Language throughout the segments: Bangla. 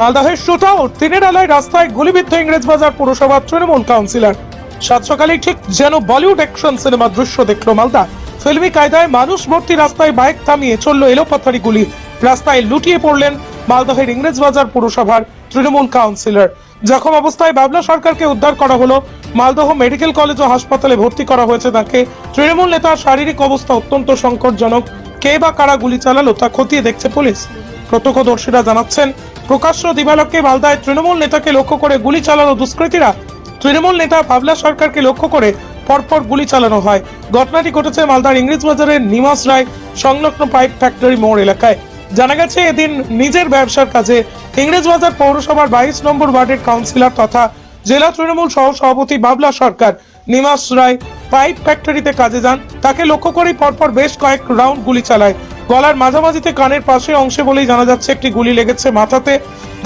মালদাহের সুটাও দিনের আলোয় রাস্তায় গুলিবিদ্ধ ইংরেজবাজার পুরসভার তৃণমূল কাউন্সিলর। সাত সকালে ঠিক যেন বলিউড অ্যাকশন সিনেমার দৃশ্য দেখল মালদা। ফিল্মি কায়দায় মানুষ ভর্তি রাস্তায় বাইক থামিয়ে চলল এলোপাথারি গুলি। রাস্তায় লুটিয়ে পড়লেন মালদহের ইংরেজবাজার পুরসভার তৃণমূল কাউন্সিলর। জখম অবস্থায় বাবলা সরকারকে উদ্ধার করা হলো। মালদহ মেডিকেল কলেজ ও হাসপাতালে ভর্তি করা হয়েছে তাকে। তৃণমূল নেতার শারীরিক অবস্থা অত্যন্ত সংকটজনক। কে বা কারা গুলি চালালো তা খতিয়ে দেখছে পুলিশ। প্রত্যক্ষদর্শীরা জানাচ্ছেন, প্রকাশ্য দিবালককে মালদায় তৃণমূল নেতাকে লক্ষ্য করে গুলি চালানো দুষ্কৃতীরা। তৃণমূল নেতা বাবলা সরকারকে লক্ষ্য করে পরপর গুলি চালানো হয়। ঘটনাটি ঘটেছে মালদার ইংরেজ বাজারের নিমাস রায় সংলগ্ন পাইপ ফ্যাক্টরি মোড় এলাকায়। জানা গেছে, এদিন নিজের ব্যবসার কাজে ইংরেজবাজার পৌরসভার বাইশ নম্বর ওয়ার্ডের কাউন্সিলর তথা জেলা তৃণমূল সহ সভাপতি বাবলা সরকার নিমাস রায় পাইপ ফ্যাক্টরিতে কাজে যান। তাকে লক্ষ্য করেই পরপর বেশ কয়েক রাউন্ড গুলি চালায়। গলার মাঝামাঝিতে কানের পাশে অংশে বলেই জানা যাচ্ছে, একটি গুলি লেগেছে মাথাতে।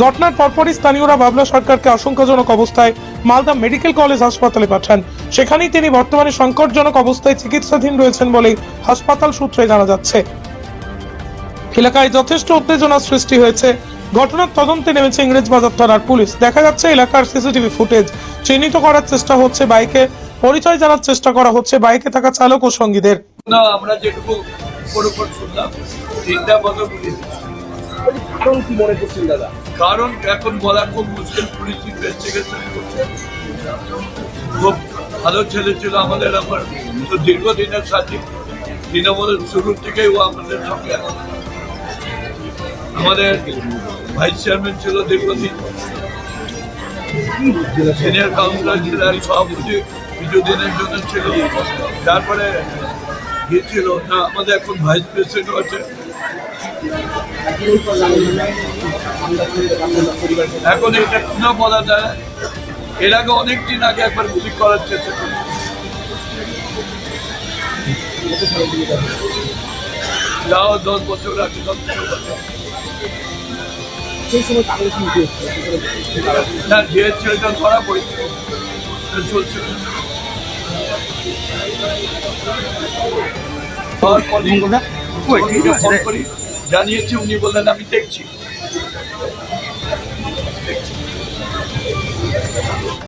ঘটনার পরপরই স্থানীয়রা বাবলা সরকারকে আশঙ্কাজনক অবস্থায় মালদা মেডিকেল কলেজ হাসপাতালে পাঠান। সেখানেই তিনি বর্তমানে সংকটজনক অবস্থায় চিকিৎসাধীন রয়েছেন বলেই হাসপাতাল সূত্রে জানা যাচ্ছে। এলাকায় যথেষ্ট উত্তেজনা সৃষ্টি হয়েছে। ঘটনার তদন্তে নেমেছে ইংরেজ বাজার থানার পুলিশ। দেখা যাচ্ছে, এলাকার সিসিটিভি ফুটেজ চিহ্নিত করার চেষ্টা হচ্ছে বাইকে। পরিচয় জানার চেষ্টা করা হচ্ছে বাইকে থাকা চালক ও সঙ্গীদের। আমরা যেটুকু উপর শুনলাম। তিনটা মতো গুলি। কারণ কি মনে করছেন দাদা? কারণ এখন বলা খুব মুশকিল পুলিশ ইনভেস্টিগেশন করছে। খুব ভালো ছেলে ছিল আমাদের আমার। তো দীর্ঘদিনের সাথী। তৃণমূলের শুরুর থেকেই ও আমাদের সঙ্গে আমাদের ভাইস চেয়ারম্যান ছিল দীর্ঘদিন। সিনিয়র কাউন্সিলর ছিল আর সভাপতি কিছুদিনের জন্য ছিল। তারপরে গিয়েছিল। না আমাদের এখন ভাইস প্রেসিডেন্ট আছে এখন এটা না বলা যায় এর আগে অনেকদিন আগে একবার গুলি করার চেষ্টা করেছে। যাও দশ বছর আগে দশ বছর সেই সময় কারণ কি হচ্ছে না যে ছেলেটা ধরা পড়েছে চলছে জানিয়েছি উনি বললেন আমি দেখছি।